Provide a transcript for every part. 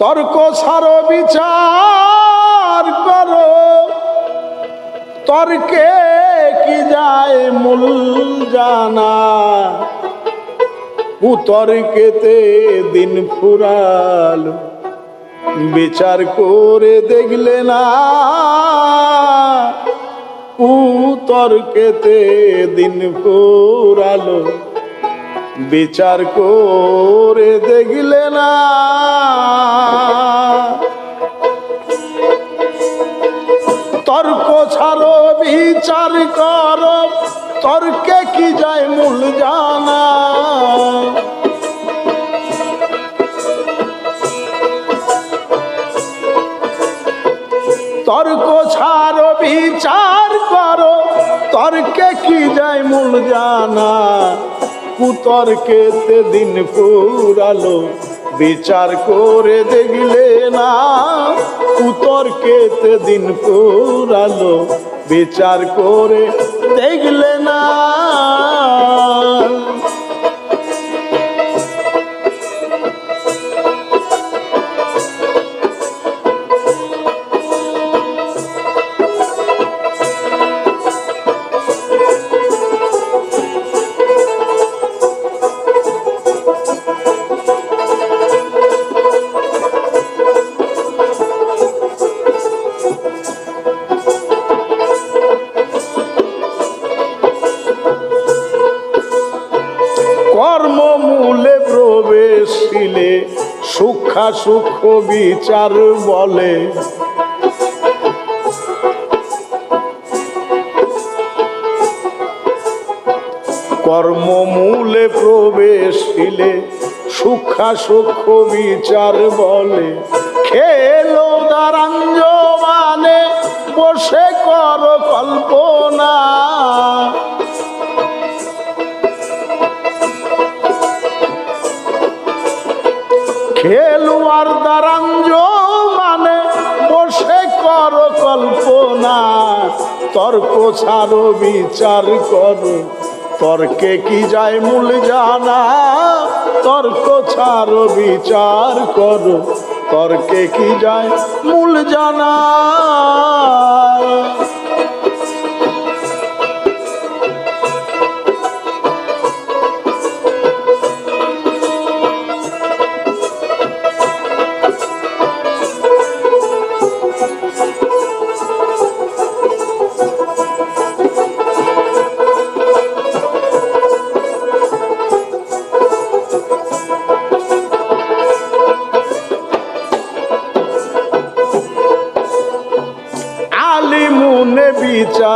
তর্ক সার, বিচার করো। তর্কে কি যায় মূল জানা? কুতর্কেতে দিন ফুরাল, বিচার করে দেখলে না। কুতর্কেতে দিন ফুরালো বিচার করে দেখলে না। তর্ক ছাড়ো, বিচার কর, তর্কে কি যায় মূল জানা। তর্ক ছাড়ো, বিচার করো, তর্কে কি যায় মূল জানা। কুতর্কেতে দিন পুরালো। বিচার করে দেখলে না কুতর্কেতে দিন পুরালো। বিচার করে দেখলে সূক্ষ্ম সূক্ষ্ম বিচার বলে। কর্মমূলে প্রবেশিলে সুখা সুখ বিচার বলে। খেলো দারাঞ্জ মানে বসে খেলোয়ার দারাঞ্জ মানে বসে কর কল্পনা। তর্ক ছাড়ো, বিচার করো। তর্কে কি যায় মূল জানা? তর্ক ছাড়ো, বিচার করো। তর্কে কি যায় মূল জানা?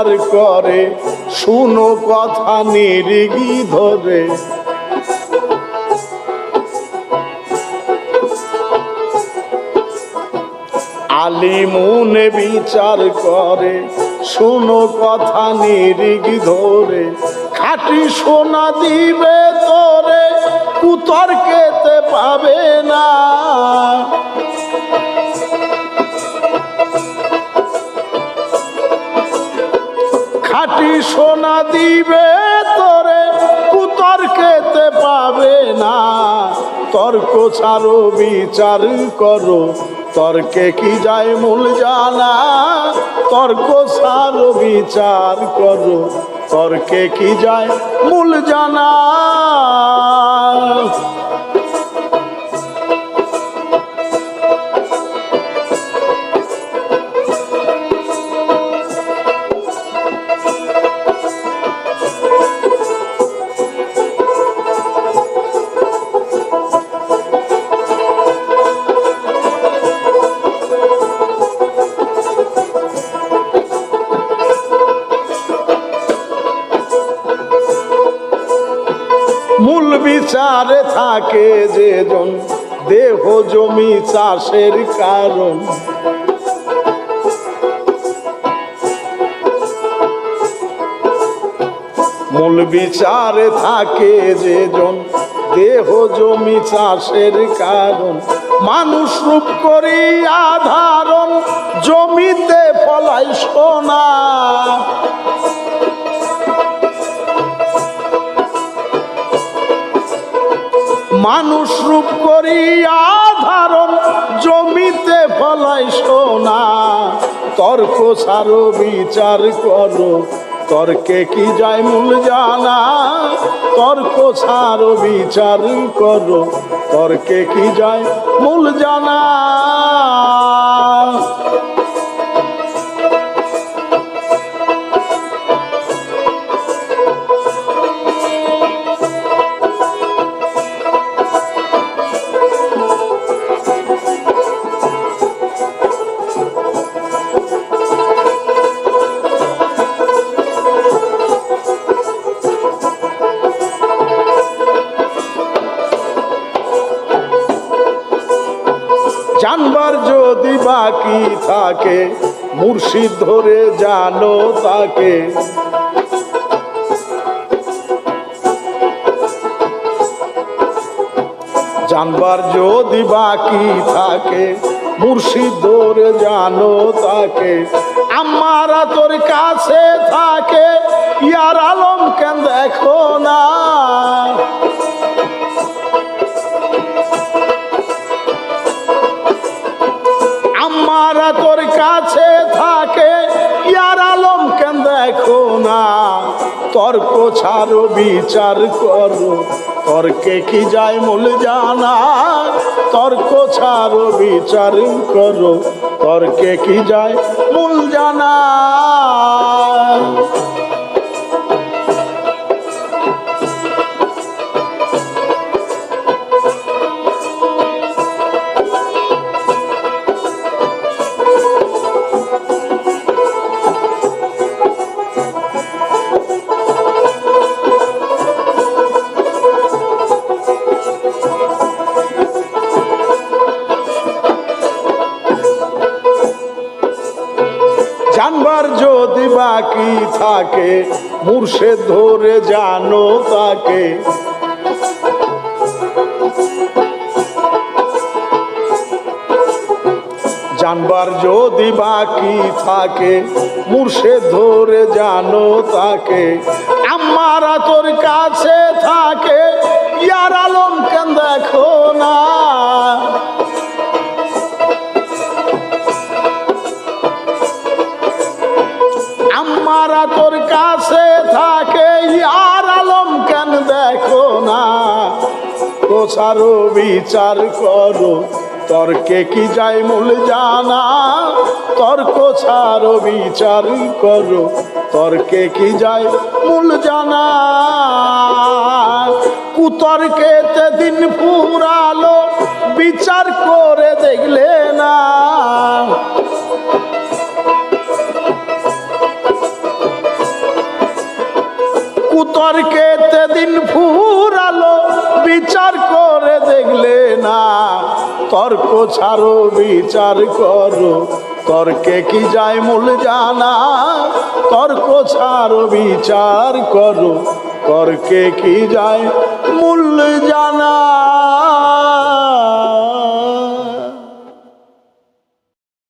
বিচার করে, শুনো কথা নিরিগি ধরে। আলিমুনে বিচার করে, শুনো কথা নিরিগি ধরে। খাটি সোনা দিবে তোরে কুতর্কেতে পাবে না। খাটি সোনা দিবে তরে তোরে কুতর্কেতে পাবে না। তর্ক ছাড়ো, বিচার করো, তর্কে কি যায় মূল জানা? তর্ক ছাড়ো, বিচার করো, তর্কে কি যায় মূল জানা? বিচারে থাকে যেজন, দেহ জমি চাষের কারণ। মূল বিচারে থাকে যেজন, দেহ জমি চাষের কারণ। মানুষ রূপ করি আধারণ জমিতে ফলাই সোনা। মানুষ রূপ করিয়া ধারণ, জমিতে ফলাই সোনা। তর্ক সারো, বিচার করো। তর্কে কি যায় মূল জানা? তর্ক সারো, বিচার করো। তর্কে কি যায় মূল জানা? বাকি থাকে, মুর্শিদ ধরে জানো তাকে। জানবার যদি বাকি থাকে, মুর্শিদ ধরে জানো তাকে। আমারা তোর কাছে থাকে আমারা তোর কাছে থাকে, ইয়ার আলম কেন দেখো না? তর্ক ছাড়ো বিচার করো। তর্কে কি যায় মূল জানা? তর্ক ছাড়ো বিচার করো। তর্কে কি যায় মূল জানা? বাকি থাকে? মুর্শে ধরে জানো তাকে। জানবার যদি বাকি থাকে মুর্শে ধরে জানো তাকে। আমারা তোর কাছে থাকে, ইয়ার আলম কেন দেখো না? প্রচারো বিচার করো। তর্কে কি যায় মূল জানা? তর্ক ছাড়ো, বিচার করো। তর্কে কি যায় মূল জানা? কুতর্কেতে দিন ফুরালো বিচার করে দেখলে না। কুতর্কেতে দিন ফুরালো বিচার করে দেখলে না। তর্ক ছাড়ো, বিচার করো। তর্কে কি যায় মূল জানা? তর্ক ছাড়ো, বিচার করো। তর্কে কি যায় মূল জানা?